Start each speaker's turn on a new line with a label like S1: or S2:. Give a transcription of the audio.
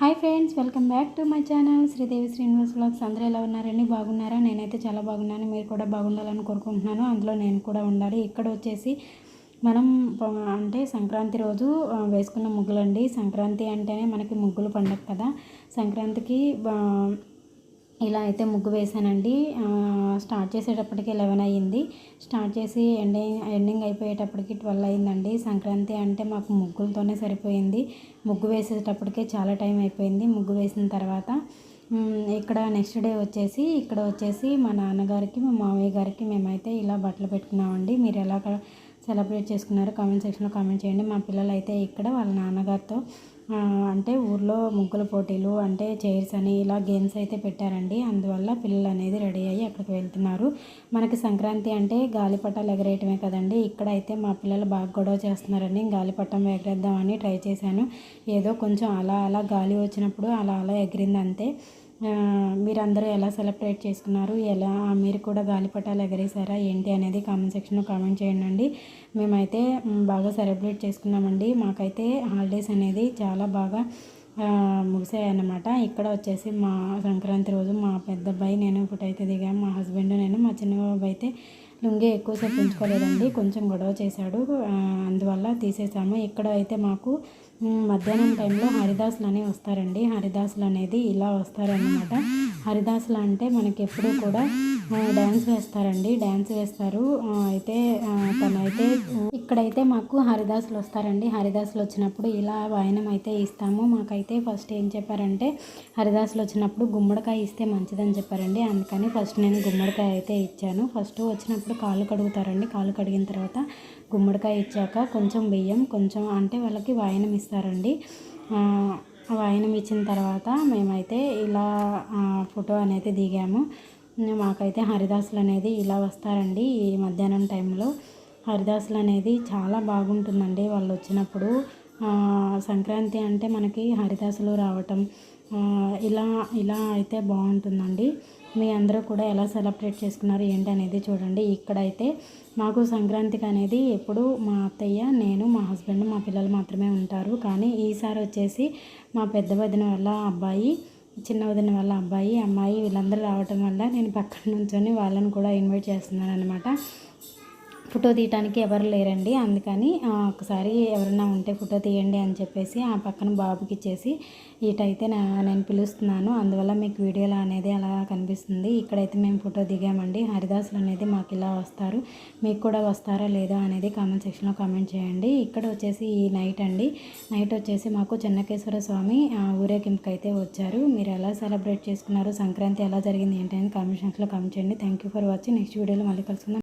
S1: Hi friends welcome back to my channel. Sridevi Srinivas vlogs అందరూ ఎలా ఉన్నారండి? బాగున్నారా? నేనైతే చాలా బాగున్నాను. మీరు కూడా బాగుండాలని కోరుకుంటున్నాను. అందులో నేను కూడా ఉండాలి. ఇక్కడ వచ్చేసి మనం అంటే సంక్రాంతి రోజు వేసుకున్న ముగ్గులండి. సంక్రాంతి అంటేనే మనకి ముగ్గులు పండుగ కదా. సంక్రాంతికి ఇలా అయితే ముగ్గు వేసానండి. స్టార్ట్ చేసేటప్పటికి లెవెన్ అయ్యింది. స్టార్ట్ చేసి ఎండింగ్ ఎండింగ్ అయిపోయేటప్పటికి ట్వెల్వ్ అయిందండి సంక్రాంతి అంటే మాకు ముగ్గులతోనే సరిపోయింది. ముగ్గు వేసేటప్పటికే చాలా టైం అయిపోయింది ముగ్గు వేసిన తర్వాత. ఇక్కడ నెక్స్ట్ డే వచ్చేసి ఇక్కడ వచ్చేసి మా నాన్నగారికి మా మామయ్య గారికి మేమైతే ఇలా బట్టలు పెట్టుకున్నామండి. మీరు ఎలా సెలబ్రేట్ చేసుకున్నారో కామెంట్ సెక్షన్లో కామెంట్ చేయండి. మా పిల్లలు అయితే ఇక్కడ వాళ్ళ నాన్నగారితో అంటే ఊర్లో ముగ్గుల పోటీలు అంటే చైర్స్ అని ఇలా గేమ్స్ అయితే పెట్టారండి. అందువల్ల పిల్లలు అనేది రెడీ అయ్యి అక్కడికి వెళ్తున్నారు. మనకి సంక్రాంతి అంటే గాలిపటాలు ఎగరేయటమే కదండి. ఇక్కడ అయితే మా పిల్లలు బాగా గొడవ చేస్తున్నారండి. గాలిపటం ఎగరేద్దామని ట్రై చేశాను. ఏదో కొంచెం అలా అలా గాలి వచ్చినప్పుడు అలా అలా ఎగిరింది అంతే. మీరందరూ ఎలా సెలబ్రేట్ చేసుకున్నారు? ఎలా మీరు కూడా గాలిపటాలు ఎగరేసారా ఏంటి అనేది కామెంట్ సెక్షన్లో కామెంట్ చేయండి. మేమైతే బాగా సెలబ్రేట్ చేసుకున్నామండి. మాకైతే హాలిడేస్ అనేది చాలా బాగా ముగిసాయన్నమాట. ఇక్కడ వచ్చేసి మా సంక్రాంతి రోజు మా పెద్ద అబ్బాయి నేను ఫోటో అయితే దిగాము మా హస్బెండ్ నేను మా చిన్న బాబు అయితే లుంగి ఎక్కువసేపు ఉంచుకోలేదండి. కొంచెం గొడవ చేశాడు. అందువల్ల తీసేసాము ఇక్కడ అయితే మాకు మధ్యాహ్నం టైంలో హరిదాసులు అనేవి వస్తారండి. హరిదాసులు అనేది ఇలా వస్తారనమాట హరిదాసులు అంటే మనకి ఎప్పుడూ కూడా డ్యాన్స్ వేస్తారండి డ్యాన్స్ వేస్తారు. అయితే తనైతే ఇక్కడైతే మాకు హరిదాసులు వస్తారండి. హరిదాసులు వచ్చినప్పుడు ఇలా వాయనం అయితే ఇస్తాము. మాకైతే ఫస్ట్ ఏం చెప్పారంటే హరిదాసులు వచ్చినప్పుడు గుమ్మడికాయ ఇస్తే మంచిదని చెప్పారండి. అందుకని ఫస్ట్ నేను గుమ్మడికాయ అయితే ఇచ్చాను. ఫస్ట్ వచ్చినప్పుడు కాళ్ళు కడుగుతారండి. కాళ్ళు కడిగిన తర్వాత గుమ్మడికాయ ఇచ్చాక కొంచెం బియ్యం కొంచెం అంటే వాళ్ళకి వాయనం ఇస్తారండి. వాయనం ఇచ్చిన తర్వాత మేమైతే ఇలా ఫోటో అనేది దిగాము. మాకైతే హరిదాసులు అనేది ఇలా వస్తారండి ఈ మధ్యాహ్నం టైంలో. హరిదాసులు అనేది చాలా బాగుంటుందండి వాళ్ళు వచ్చినప్పుడు సంక్రాంతి అంటే మనకి హరిదాసులు రావటం ఇలా ఇలా అయితే బాగుంటుందండి. మీ అందరూ కూడా ఎలా సెలబ్రేట్ చేసుకున్నారు ఏంటి అనేది చూడండి. ఇక్కడైతే మాకు సంక్రాంతికి అనేది ఎప్పుడు మా అత్తయ్య నేను మా హస్బెండ్ మా పిల్లలు మాత్రమే ఉంటారు. కానీ ఈసారి వచ్చేసి మా పెద్ద వదిన వల్ల అబ్బాయి చిన్న వదిన వాళ్ళ అబ్బాయి అమ్మాయి వీళ్ళందరూ రావటం వల్ల నేను పక్కన నుంచొని వాళ్ళని కూడా ఇన్వైట్ చేస్తున్నాను అనమాట ఫోటో తీయటానికి ఎవరు లేరండి. అందుకని ఒకసారి ఎవరైనా ఉంటే ఫోటో తీయండి అని చెప్పేసి ఆ పక్కన బాబుకి ఇచ్చేసి ఇటైతే నేను పిలుస్తున్నాను. అందువల్ల మీకు వీడియోలో అనేది అలా కనిపిస్తుంది. ఇక్కడైతే మేము ఫోటో దిగామండి. హరిదాసులు అనేది మాకు ఇలా వస్తారు. మీకు కూడా వస్తారా లేదా అనేది కామెంట్ సెక్షన్లో కామెంట్ చేయండి. ఇక్కడ వచ్చేసి ఈ నైట్ అండి. నైట్ వచ్చేసి మాకు చెన్నకేశ్వర స్వామి ఊరేగింపుకి అయితే వచ్చారు. మీరు ఎలా సెలబ్రేట్ చేసుకున్నారు సంక్రాంతి ఎలా జరిగింది ఏంటి అని కామెంట్ సెక్షన్లో కామెంట్ చేయండి. Thank you for watching. Next వీడియోలో మళ్ళీ కలుసుకుందాం.